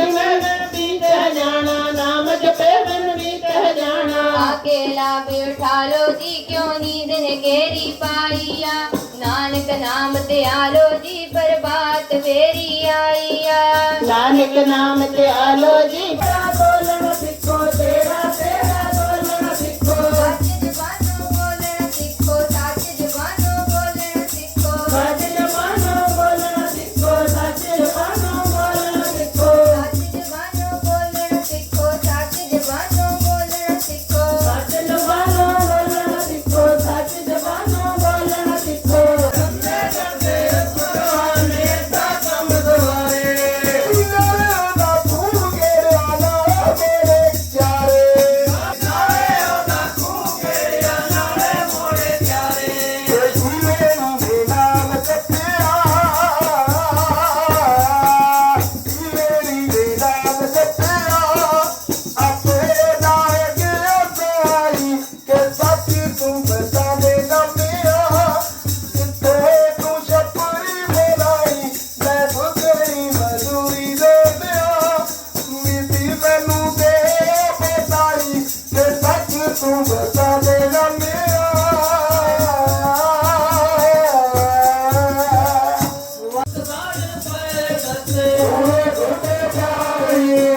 ਮਨ ਮੈਂ ਵੀ ਤਹ ਜਾਣਾ ਨਾਮ ਜਪੇ ਮਨ ਵੀ ਤਹ ਜਾਣਾ ਆਕੇਲਾ ਬਿਠਾ ਲੋ ਜੀ, ਕਿਉਂ ਨੀਂਦ ਨੇ ਘੇਰੀ ਪਾਈਆ ਨਾਨਕ ਨਾਮ ਤੇ ਆਲੋ ਜੀ, ਬਰਬਾਦ ਵੇਰੀ ਆਈਆ ਨਾਨਕ ਨਾਮ ਤੇ ਆਲੋ ਜੀ। ਨਾਮ ਜਿਤ ਆਵੇ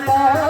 ਤੇਰੀ